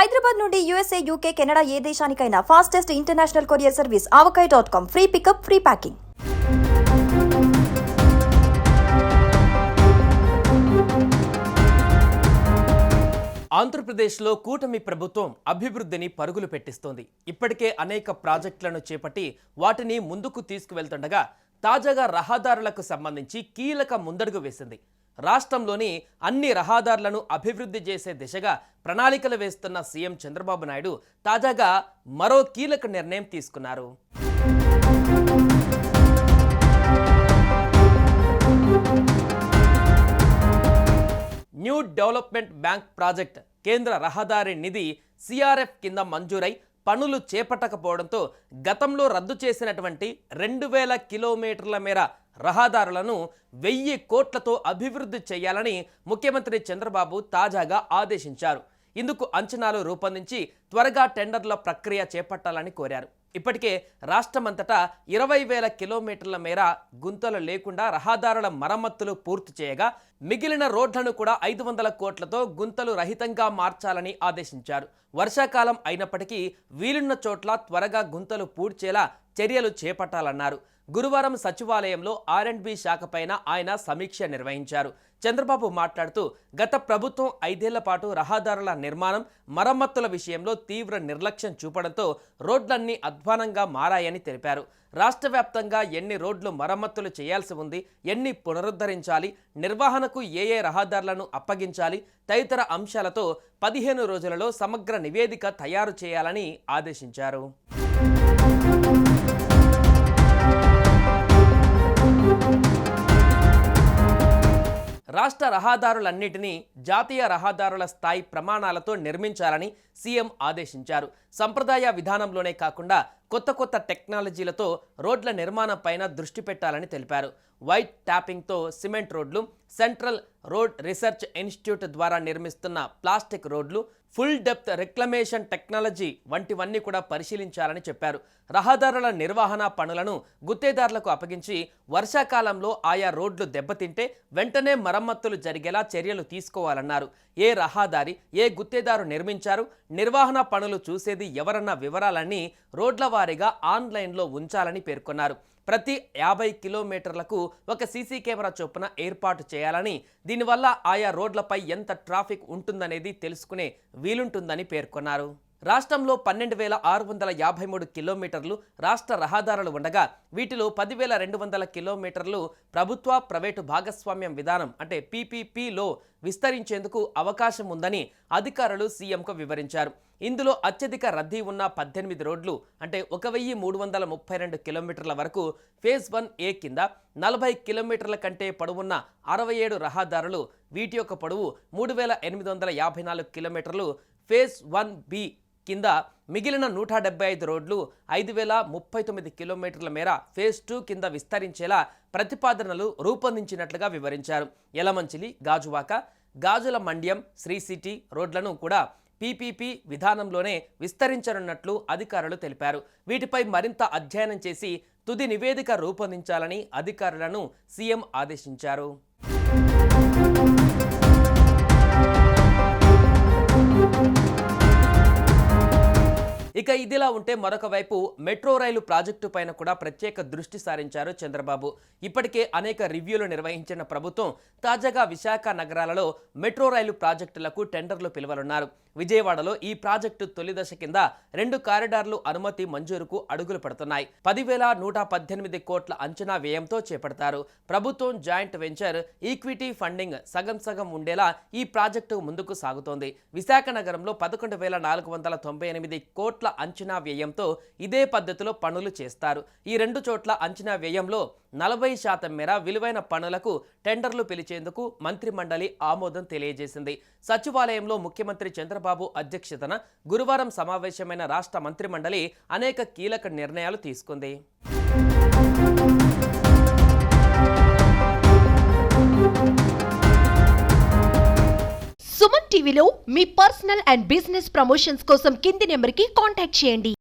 హైదరాబాద్ నుండి USA UK Canada ఏ దేశానికైనా fastest international courier service Avakaya dot com free pickup free packing ఆంధ్రప్రదేశ్లో కూటమి ప్రభుత్వం అభివృద్ధిని పరుగులు పెట్టిస్తోంది. ఇప్పటికే అనేక ప్రాజెక్టులను చేపట్టి వాటిని ముందుకు తీసుకువెళ్తుండగా తాజాగా రహదారులకు సంబంధించి కీలక ముందడుగు వేసింది. రాష్ట్రంలోని అన్ని రహదారులను అభివృద్ధి చేసే దిశగా ప్రణాళికలు వేస్తున్న సీఎం చంద్రబాబు నాయుడు తాజాగా మరో కీలక నిర్ణయం తీసుకున్నారు. న్యూ డెవలప్మెంట్ బ్యాంక్ ప్రాజెక్ట్ కేంద్ర రహదారి నిధి సిఆర్ఎఫ్ కింద మంజూరై పనులు చేపట్టకపోవడంతో గతంలో రద్దు చేసినటువంటి రెండు వేల కిలోమీటర్ల మేర రహదారులను వెయ్యి కోట్లతో అభివృద్ధి చేయాలని ముఖ్యమంత్రి చంద్రబాబు తాజాగా ఆదేశించారు. ఇందుకు అంచనాలు రూపొందించి త్వరగా టెండర్ల ప్రక్రియ చేపట్టాలని కోరారు. ఇప్పటికే రాష్ట్రమంతటా ఇరవై వేల కిలోమీటర్ల మేర గుంతలు లేకుండా రహదారుల మరమ్మతులు పూర్తి చేయగా మిగిలిన రోడ్లను కూడా ఐదు వందల కోట్లతో గుంతలు రహితంగా మార్చాలని ఆదేశించారు. వర్షాకాలం అయినప్పటికీ వీలున్న చోట్ల త్వరగా గుంతలు పూడ్చేలా చర్యలు చేపట్టాలన్నారు. గురువారం సచివాలయంలో ఆర్ అండ్ బి శాఖపైన ఆయన సమీక్ష నిర్వహించారు. చంద్రబాబు మాట్లాడుతూ గత ప్రభుత్వం ఐదేళ్ళ పాటు రహదారుల నిర్మాణం మరమ్మతుల విషయంలో తీవ్ర నిర్లక్ష్యం చూపడంతో రోడ్లన్నీ అధ్వానంగా మారాయని తెలిపారు. రాష్ట్ర వ్యాప్తంగా ఎన్ని రోడ్లు మరమ్మతులు చేయాల్సి ఉంది ఎన్ని పునరుద్ధరించాలి నిర్వహణకు ఏ ఏ రహదారులను అప్పగించాలి తదితర అంశాలతో పదిహేను రోజులలో సమగ్ర నివేదిక తయారు చేయాలని ఆదేశించారు. రాష్ట్ర రహదారులన్నిటినీ జాతీయ రహదారుల స్థాయి ప్రమాణాలతో నిర్మించాలని సీఎం ఆదేశించారు. సంప్రదాయ విధానంలోనే కాకుండా కొత్త కొత్త టెక్నాలజీలతో రోడ్ల నిర్మాణంపైన దృష్టి పెట్టాలని తెలిపారు. వైట్ ట్యాపింగ్తో సిమెంట్ రోడ్లు సెంట్రల్ రోడ్ రీసెర్చ్ ఇన్స్టిట్యూట్ ద్వారా నిర్మిస్తున్న ప్లాస్టిక్ రోడ్లు ఫుల్ డెప్త్ రిక్లమేషన్ టెక్నాలజీ వంటివన్నీ కూడా పరిశీలించాలని చెప్పారు. రహదారుల నిర్వహణ పనులను గుత్తేదారులకు అప్పగించి వర్షాకాలంలో ఆయా రోడ్లు దెబ్బతింటే వెంటనే మరమ్మతులు జరిగేలా చర్యలు తీసుకోవాలన్నారు. ఏ రహదారి ఏ గుత్తేదారు నిర్మించారు నిర్వహణ పనులు చూసేది ఎవరన్న వివరాలన్నీ రోడ్ల వారీగా ఆన్లైన్లో ఉంచాలని పేర్కొన్నారు. ప్రతి యాభై కిలోమీటర్లకు ఒక సీసీ కెమెరా చొప్పున ఏర్పాటు చేయాలని దీనివల్ల ఆయా రోడ్లపై ఎంత ట్రాఫిక్ ఉంటుందనేది తెలుసుకునే వీలుంటుందని పేర్కొన్నారు. రాష్ట్రంలో పన్నెండు వేల ఆరు వందల యాభై మూడు కిలోమీటర్లు రాష్ట్ర రహదారులు ఉండగా వీటిలో పదివేల రెండు వందల కిలోమీటర్లు ప్రభుత్వ ప్రైవేటు భాగస్వామ్యం విధానం అంటే పీపీపీలో విస్తరించేందుకు అవకాశం ఉందని అధికారులు సీఎంకు వివరించారు. ఇందులో అత్యధిక రద్దీ ఉన్న పద్దెనిమిది రోడ్లు అంటే ఒక వెయ్యి మూడు వందల ముప్పై రెండు కిలోమీటర్ల వరకు ఫేజ్ వన్ ఏ కింద నలభై కిలోమీటర్ల కంటే పొడవున్న అరవై ఏడు రహదారులు వీటి యొక్క పొడవు మూడు వేల ఎనిమిది వందల యాభై నాలుగు కిలోమీటర్లు. ఫేజ్ వన్ బి కింద మిగిలిన నూట డెబ్బై ఐదు రోడ్లు ఐదు వేల ముప్పై తొమ్మిది కిలోమీటర్ల మేర ఫేజ్ టూ కింద విస్తరించేలా ప్రతిపాదనలు రూపొందించినట్లుగా వివరించారు. యలమంచిలి గాజువాక గాజుల మండ్యం శ్రీ సిటీ రోడ్లను కూడా పీపీపీ విధానంలోనే విస్తరించనున్నట్లు అధికారులు తెలిపారు. వీటిపై మరింత అధ్యయనం చేసి తుది నివేదిక రూపొందించాలని అధికారులను సీఎం ఆదేశించారు. ఇక ఇదిలా ఉంటే మరొక వైపు మెట్రో రైలు ప్రాజెక్టు పైన కూడా ప్రత్యేక దృష్టి సారించారు చంద్రబాబు. ఇప్పటికే అనేక రివ్యూలు నిర్వహించిన ప్రభుత్వం తాజాగా విశాఖ నగరాలలో మెట్రో రైలు ప్రాజెక్టులకు టెండర్లు పిలవనున్నారు. విజయవాడలో ఈ ప్రాజెక్టు తొలి దశ కింద రెండు కారిడార్లు అనుమతి మంజూరుకు అడుగులు పడుతున్నాయి. పదివేల నూట పద్దెనిమిది కోట్ల అంచనా వ్యయంతో చేపడతారు. ప్రభుత్వం జాయింట్ వెంచర్ ఈక్విటీ ఫండింగ్ సగం సగం ఉండేలా ఈ ప్రాజెక్టు ముందుకు సాగుతోంది. విశాఖ నగరంలో పదకొండు వేల నాలుగు వందల తొంభై ఎనిమిది కోట్ల అంచనా వ్యయంతో ఇదే పద్ధతిలో పనులు చేస్తారు. ఈ రెండు చోట్ల అంచనా వ్యయంలో నలభై శాతం మేర విలువైన పనులకు టెండర్లు పిలిచేందుకు మంత్రి మండలి ఆమోదం తెలియజేసింది. సచివాలయంలో ముఖ్యమంత్రి చంద్రబాబు అధ్యక్షతన గురువారం సమావేశమైన రాష్ట్ర మంత్రి మండలి అనేక కీలక నిర్ణయాలు తీసుకుంది. సుమన్ టీవీలో మీ పర్సనల్ అండ్ బిజినెస్ ప్రమోషన్స్ కోసం కింది నెంబర్కి కాంటాక్ట్ చేయండి.